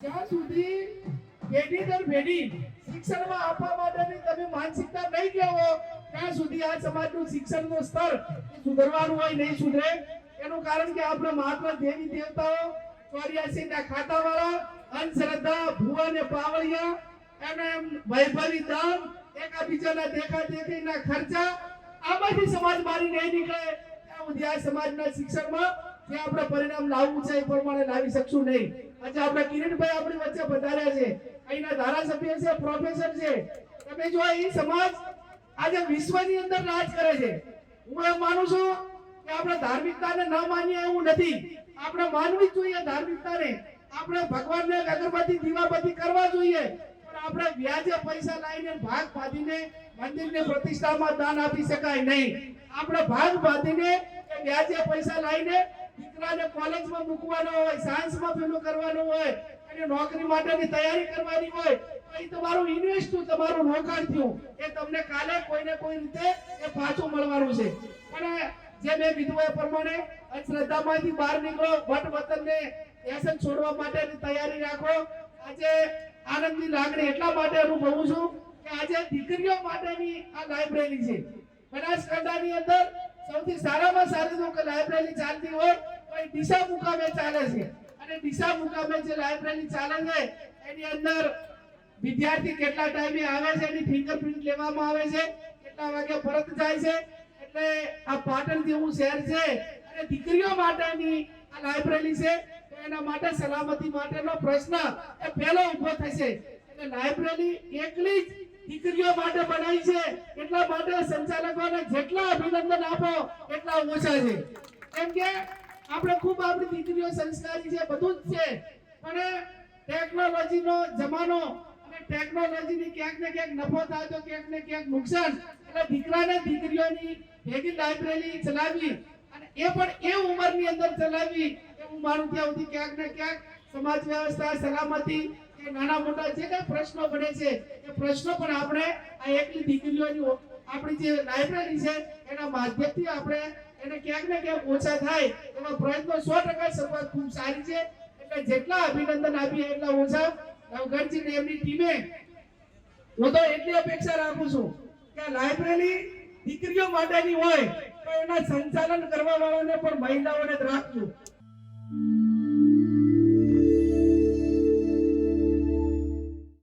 જ્યાં સુધી પેઢી દર પેઢી શિક્ષણમાં આપવા માટેની તમે માનસિકતા નહીં કેવો ત્યાં સુધી આ સમાજનું શિક્ષણનું સ્તર સુધરવાનું હોય, નહીં સુધરે. એનું કારણ કે આપણે મહાત્મા દેવી દેવતાઓ ચોર્યાસી ના ખાતાવાળા, અંધશ્રદ્ધા, ભુવા ને પાવળિયા અને વૈભવી દાન, એકાબીજાના દેખા દેખીના ખર્ચા, આમાંથી સમાજ મારી નહીં નીકળે. ત્યાં સુધી આ સમાજના શિક્ષણમાં જે આપણે પરિણામ લાવવું છે એ પ્રમાણે લાવી શકશું નહીં. આજે આપણે કિરીટભાઈ આપણી વચ્ચે પધાર્યા છે. અહીંના ધારાસભ્ય છે પ્રોફેસર છે. તમે જો એ સમાજ આજે વિશ્વની અંદર રાજ કરે છે. હું એમ માનું છું કે આપણે ધાર્મિકતાને ન માનીએ એવું નથી. આપણે માનવી જ જોઈએ ધાર્મિકતાને. આપણે ભગવાનને અગરબત્તી દીવાબત્તી કરવા જોઈએ. પણ આપણે વ્યાજે પૈસા લાવીને ભાગ બાંધીને મંદિરને પ્રતિષ્ઠામાં દાન આપી શકાય નહીં. આપણે ભાગ બાંધીને વ્યાજે પૈસા લાવીને દીકરાને કોલેજમાં મૂકવાનો હોય, સાયન્સમાં પેલું કરવાનું હોય, અને નોકરી માટેની તૈયારી કરવાની હોય બહાર નીકળો વટ વતનને વ્યસન છોડવા માટેની તૈયારી રાખો. આજે આનંદની લાગણી એટલા માટે અનુભવું છું કે આજે દીકરીઓ માટેની આ લાઇબ્રેરી છે. બનાસકાંઠાની અંદર સૌથી સારામાં સારી કે લાઇબ્રેરી ચાલતી હોય તો એ દિશા મુકામે ચાલે છે. અને દિશા મુકામે જે લાઇબ્રેરી ચાલે છે, એની અંદર વિદ્યાર્થી કેટલા ટાઈમે આવે છે, એની ફિંગરપ્રિન્ટ લેવામાં આવે છે, કેટલા વાગે પરત જાય છે. એટલે આ પાટણ જેવું શહેર છે, અને દીકરીઓ માટેની આ લાઇબ્રેરી છે, તો એના માટે સલામતી માટેનો પ્રશ્ન એ પહેલો ઊભો થશે. એટલે લાઇબ્રેરી એકલી જ દીકરીઓ માટે બનાવી છે. એટલા માટે સંચાલકોને જેટલા અભિનંદન આપો, એટલા ઓછા છે. કેમ કે આપણે ખૂબ આપણી દીકરીઓ સંસ્કારી છે, બધું જ છે. પણ ટેકનોલોજીનો જમાનો અને ટેકનોલોજીની ક્યાંક ને ક્યાંક નફો થાય તો ક્યાંક ને ક્યાંક નુકસાન. એટલે દીકરાને દીકરીઓની ભેગી લાઇબ્રેરી ચલાવી અને એ પણ એ ઉંમરની અંદર ચલાવી એ હું માનું ત્યાં સુધી ક્યાંક ને ક્યાંક સમાજ વ્યવસ્થા, સલામતી નાના મોટા જે કઈ પ્રશ્નો બને છે, એ પ્રશ્નો પણ આપણે આ એકલી દીકરીઓની આપણી જે લાઇબ્રેરી છે, એના માધ્યમથી આપણે એને ક્યાંક ને ક્યાંક ઓછા થાય એવા પ્રયત્નો સો ટકા શરૂઆત ખૂબ સારી છે. એટલે જેટલા અભિનંદન આપીએ એટલા ઓછા. નવગઢજી ને એમની ટીમે હું તો એટલી અપેક્ષા રાખું છું કે લાઇબ્રેરી દીકરીઓ માટેની હોય તો એના સંચાલન કરવા વાળાને પણ મહિલાઓને જ રાખજો.